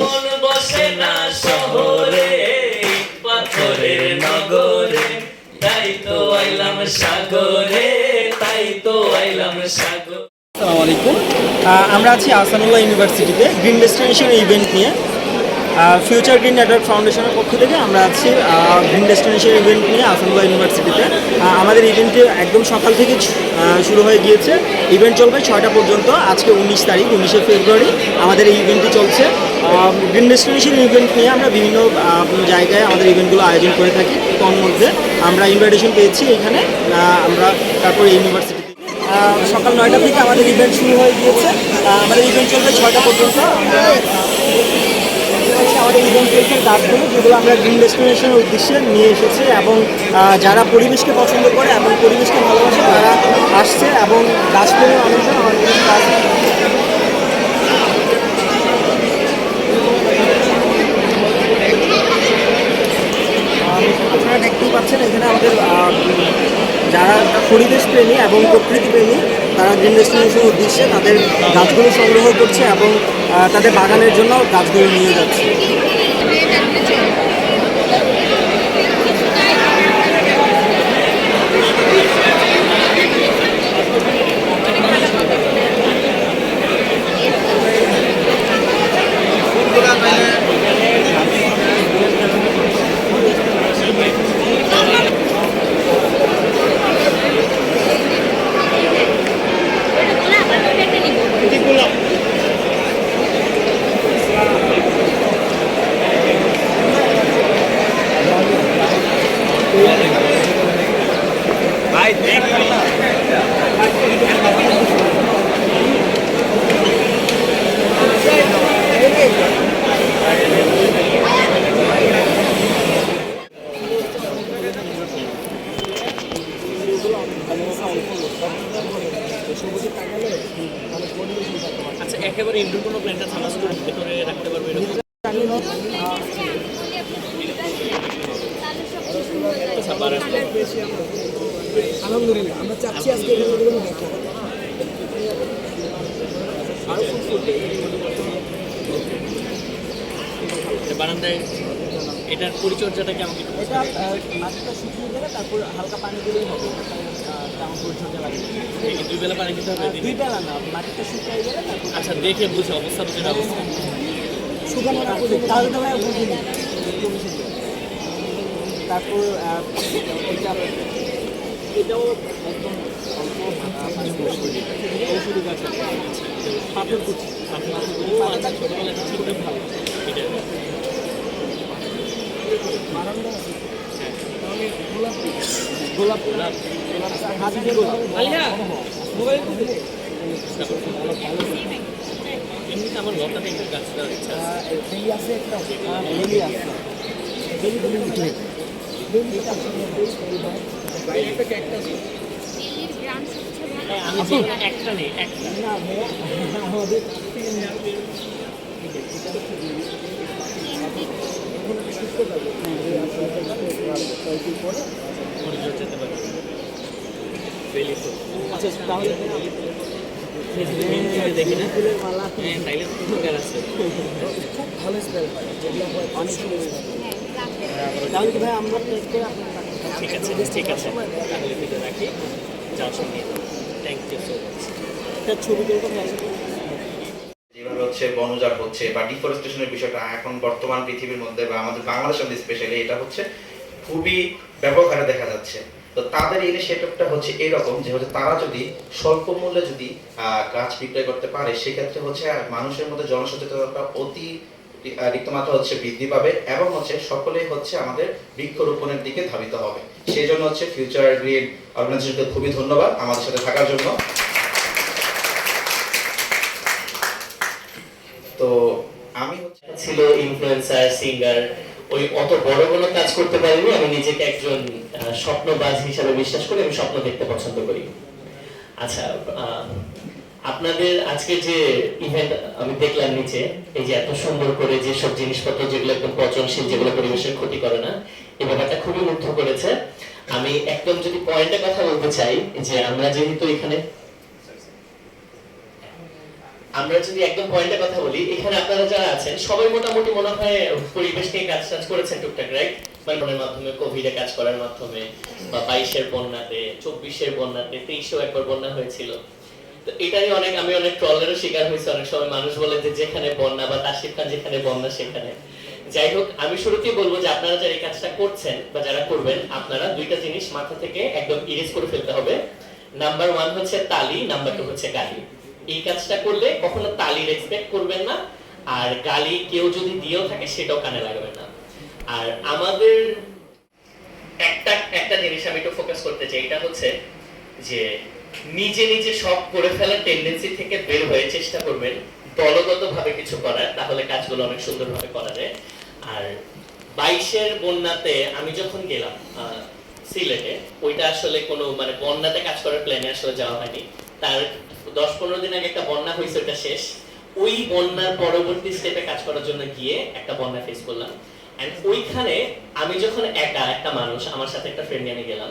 মন বসে না শহরে, পাথরের নগরে, তাই তো আইলাম সাগরে, তাই তো আইলাম সাগর। আসসালামু আলাইকুম। আমরা আছি আসানুল্লাহ ইউনিভার্সিটিতে। গ্রিন ডেস্টিনেশন ইভেন্ট নিয়ে। ফিউচার গ্রিন নেটওয়ার্ক ফাউন্ডেশনের পক্ষ থেকে আমরা আছি গ্রিন ডেস্টিনেশন ইভেন্ট নিয়ে আসানুল্লাহ ইউনিভার্সিটিতে আমাদের ইভেন্টটি একদম সকাল থেকে শুরু হয়ে গিয়েছে। ইভেন্ট চলবে ছয়টা পর্যন্ত, আজকে উনিশ তারিখ, উনিশে ফেব্রুয়ারি আমাদের এই ইভেন্টটি চলছে। গ্রিন ডেস্টিনেশন ইভেন্ট নিয়ে আমরা বিভিন্ন জায়গায় আমাদের ইভেন্টগুলো আয়োজন করে থাকি। তার মধ্যে আমরা ইনভাইটেশন পেয়েছি এখানে আমরা তারপরে ইউনিভার্সিটি সকাল নয়টা থেকে আমাদের ইভেন্ট শুরু হয়ে গিয়েছে। আমাদের ইভেন্ট চলবে ছয়টা পর্যন্ত। আমাদের ইভেন্ট চলছে গাছগুলো যেগুলো আমরা গ্রিন ডেস্টিনেশনের উদ্দেশ্যে নিয়ে এসেছি এবং যারা পরিবেশকে পছন্দ করে এবং পরিবেশকে ভালোবাসে, তারা আসছে এবং গাছগুলো মানুষজন আমাদের গাছ আপনারা দেখতেই পাচ্ছেন, এখানে আমাদের যারা পরিবেশ প্রেমী এবং প্রকৃতি প্রেমী তারা গ্রিন ডেস্টিনেশন উদ্দেশ্যে তাদের গাছগুলো সংগ্রহ করছে এবং তাদের বাগানের জন্য গাছগুলো নিয়ে যাচ্ছে। আচ্ছা ইনডোর কোনো প্ল্যান্টটা ছাড়া শুধু ভেতরে রাখতে পারবে এরকম? আচ্ছা, আলহামদুলিল্লাহ। আমরা চাচ্ছি আজকে এটা বারান্দায় এটার পরিচর্যাটা কেমন এটা মাটিটা শুকিয়ে গেলে তারপর হালকা পানি দিলেই হবে। দুই বেলা পানি হবে দুই বেলা না মাটিটা শুকিয়ে গেলে আচ্ছা দেখে বুঝে অবস্থা বুঝে ব্যবস্থা শুকানো রাখতে তাহলে তো ভাই বুঝিনি তারপর এটা এটাও একদম অল্প। ঔষধি গাছ। পাথর কুচি। ভালো। এটা। বারান্দা আছে। গোলাপ গোলাপ আমার লতাতে একটু গাছ দেওয়ার ইচ্ছা আছে একটা বেলি আছে বেলি বেলি উঠে একটা ক্যাকটাস একটা নেই একটা না ভাইয়া যেতে পারে। আচ্ছা তাহলে দেখি না? মালা হ্যাঁ তাইলে তো আছে। খুব ভালো স্মেল হয় যেগুলো হয় অনেক সুন্দর smell হয়। হ্যাঁ রাখতে তাহলে কি ভাই আমরা টেস্ট করে ঠিক আছে ঠিক আছে। তাহলে ভিডিও রাখি। যাওয়ার সময় থ্যাংক ইউ সো মাচ ছবি তুলতে যেভাবে হচ্ছে বনজার হচ্ছে বা ডিফরেস্টেশনের বিষয়টা এখন বর্তমান পৃথিবীর মধ্যে বা আমাদের বাংলাদেশের মধ্যে স্পেশালি এটা হচ্ছে খুবই ব্যাপক হারে দেখা যাচ্ছে। তো তাদের ইনিশিয়েটিভটা হচ্ছে এরকম যে হচ্ছে তারা যদি স্বল্প মূল্যে যদি গাছ বিক্রয় করতে পারে, সেক্ষেত্রে হচ্ছে মানুষের মধ্যে জনসচেতনতা অতি রিক্তমাত্রা হচ্ছে বৃদ্ধি পাবে এবং হচ্ছে সকলেই হচ্ছে আমাদের বৃক্ষরোপণের দিকে ধাবিত হবে। সেই জন্য হচ্ছে ফিউচার গ্রিন অর্গানাইজেশনকে খুবই ধন্যবাদ আমাদের সাথে থাকার জন্য। তো আমি হচ্ছে ছিল ইনফ্লুয়েন্সার সিঙ্গার ওই অত বড় বড় কাজ করতে পারিনি। আমি নিজেকে একজন স্বপ্নবাজ হিসাবে বিশ্বাস করি, আমি স্বপ্ন দেখতে পছন্দ করি। আচ্ছা আপনাদের আজকে যে ইভেন্ট আমি দেখলাম নিচে, এই যে এত সুন্দর করে যে সব জিনিসপত্র যেগুলো একদম পচনশীল, যেগুলো পরিবেশের ক্ষতি করে না এই ব্যাপারটা খুবই মুগ্ধ করেছে। আমি একদম যদি পয়েন্টে কথা বলতে চাই, যে আমরা যেহেতু এখানে আমরা যদি একদম পয়েন্টের কথা বলি, এখানে আপনারা যারা আছেন, সবাই মোটামুটি মনে হয় পরিবেশ নিয়ে কাজ টাজ করেছেন টুকটাক রাইট মানে মাধ্যমে কোভিডে কাজ করার মাধ্যমে, বা বাইশের বন্যাতে, চব্বিশের বন্যাতে, তেইশেও একবার বন্যা হয়েছিল। তো এটাই অনেক, আমি অনেক ট্রলেরও শিকার হয়েছে, অনেক সময় মানুষ বলে যে যেখানে বন্যা বা তাসিফ খান, যেখানে বন্যা, সেখানে। যাই হোক, আমি শুরুতেই বলব যে আপনারা যারা এই কাজটা করছেন বা যারা করবেন, আপনারা দুইটা জিনিস মাথা থেকে একদম ইরেজ করে ফেলতে হবে। নাম্বার ওয়ান হচ্ছে তালি নাম্বার টু হচ্ছে গালি এই কাজটা করলে কখনো তালির এক্সপেক্ট করবেন না, আর গালি কেউ যদি দিয়েও থাকে সেটাও কানে লাগবে না। আর আমাদের একটা একটা জিনিস আমি একটু ফোকাস করতে চাই, এটা হচ্ছে যে নিজে নিজে সব করে ফেলার টেন্ডেন্সি থেকে বের হয়ে চেষ্টা করবেন দলগত ভাবে কিছু করার, তাহলে কাজগুলো অনেক সুন্দরভাবে করা যায়। আর বাইশের বন্যাতে আমি যখন গেলাম সিলেটে, ওইটা আসলে কোনো মানে বন্যাতে কাজ করার প্ল্যানে আসলে যাওয়া হয়নি। তার দশ পনেরো দিন আগে একটা বন্যা হয়েছে, ওটা শেষ। ওই বন্যার পরবর্তী স্টেপে কাজ করার জন্য গিয়ে একটা বন্যা ফেস করলাম। অ্যান্ড ওইখানে আমি যখন একা একটা মানুষ, আমার সাথে একটা ফ্রেন্ড নিয়ে গেলাম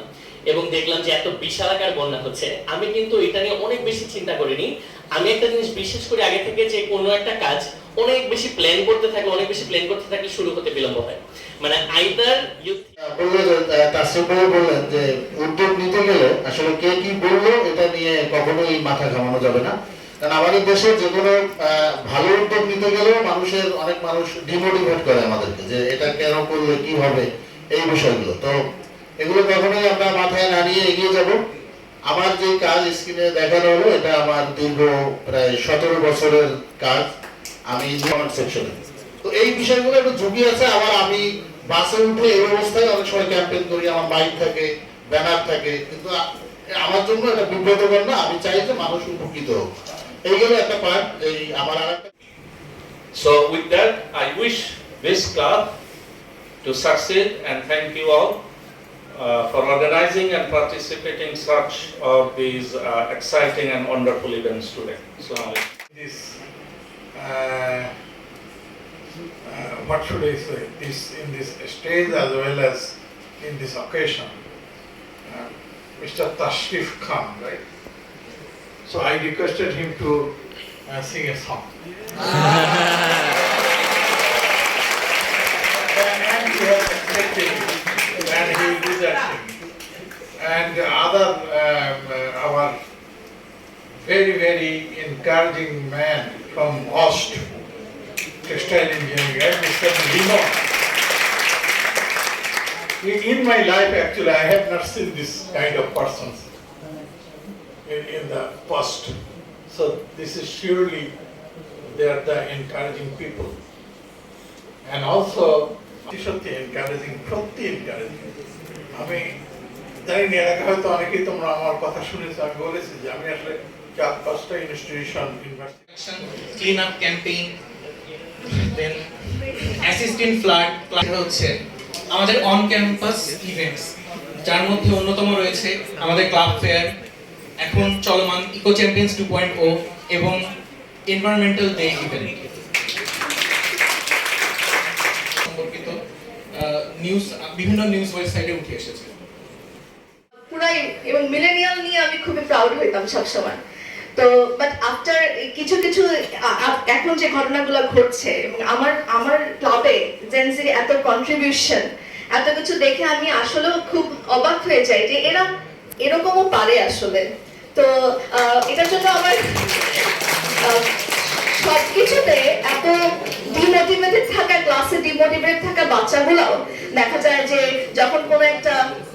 এবং দেখলাম যে এত বিশাল আকার বন্যা হচ্ছে, আমি কিন্তু এটা নিয়ে অনেক বেশি চিন্তা করিনি। আমি একটা জিনিস বিশেষ করে, আগে থেকে যে কোনো একটা কাজ অনেক বেশি প্ল্যান করতে থাকলে, অনেক বেশি প্ল্যান করতে থাকলে শুরু হতে বিলম্ব হয়। মানে আইদার ইউ বলল যে তাসিফ ভাই বললেন যে, উদ্যোগ নিতে গেলে আসলে কে কি বলল, এটা নিয়ে কখনোই মাথা ঘামানো যাবে না। কারণ আমাদের দেশে যে কোনো ভালো উদ্যোগ নিতে গেলেও মানুষের, অনেক মানুষ ডিমোটিভেট করে আমাদেরকে যে, এটা কেন করলে কি হবে, এই বিষয়গুলো। তো এগুলো কখনোই আমরা মাথায় না নিয়ে এগিয়ে যাব। আমার যে কাজ স্ক্রিনে দেখানো হলো, এটা আমার দীর্ঘ প্রায় সতেরো বছরের কাজ। আমি কমেন্ট সেকশনে তো এই বিষয়গুলো একটু ঝুঁকি আছে আবার আমি বাসে উঠে এই অবস্থায় অনেক সময় ক্যাম্পেইন করি আমার বাইক থাকে ব্যানার থাকে কিন্তু আমার জন্য এটা বিব্রতকর না আমি চাই যে মানুষ উপকৃত হোক এইগুলো একটা পার্ট এই আমার আর একটা So with that, I wish this club to succeed and thank you all uh, for organizing and participating such of these uh, exciting and wonderful events today. This, uh, uh, what should I say, this, in this stage as well as in this occasion, uh, Mr. Tashrif Khan, right? So I requested him to uh, sing a song. encouraging man from Ost, textile engineering, right, Mr. Lino. In, in my life, actually, I have not seen this kind of persons in, in the past. So this is surely they are the encouraging people. And also, সত্যি encouraging সত্যি encouraging আমি জানি না এর আগে হয়তো অনেকেই তোমরা আমার কথা শুনেছো আমি বলেছি যে আমি আসলে চার পাঁচটা institution clean up campaign then assistant হচ্ছে আমাদের অন ক্যাম্পাস ইভেন্টস যার মধ্যে অন্যতম রয়েছে আমাদের ক্লাব ফেয়ার এখন চলমান eco champions two point o এবং এনভায়রনমেন্টাল ডে ইভেন্ট সম্পর্কিত নিউজ বিভিন্ন নিউজ ওয়েবসাইটে উঠে এসেছে। পুরাই এবং মিলেনিয়াল নিয়ে আমি খুবই প্রাউড হইতাম সবসময়। তো বাট আফটার কিছু কিছু এখন যে ঘটনাগুলো ঘটছে, এবং আমার আমার ক্লাবে জেনসির এত কন্ট্রিবিউশন এত কিছু দেখে আমি আসলেও খুব অবাক হয়ে যাই যে এরা এরকমও পারে আসলে। তো এটার জন্য আমার সব কিছুতে এত ডিমোটিভেটেড থাকা ক্লাসে ডিমোটিভেটেড থাকা বাচ্চাগুলোও দেখা যায় যে যখন কোনো একটা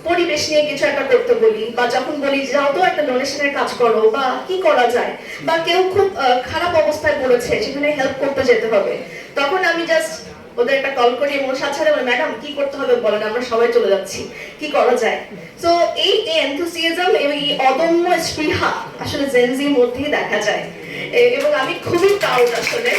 পরিবেশ নিয়ে কিছু একটা করতে বলি বা যখন বলি যাও তো একটা ডোনেশনের কাজ করো বা কি করা যায় বা কেউ খুব খারাপ অবস্থায় পড়েছে সেখানে হেল্প করতে যেতে হবে, তখন আমি জাস্ট ওদের একটা কল করি এবং সাথে ম্যাডাম, কি করতে হবে বলেন, আমরা সবাই চলে যাচ্ছি, কি করা যায়? তো এই এনথুসিয়াজম এবং এই অদম্য স্পৃহা আসলে জেনজির মধ্যেই দেখা যায়। এবং আমি খুবই প্রাউড আসলে।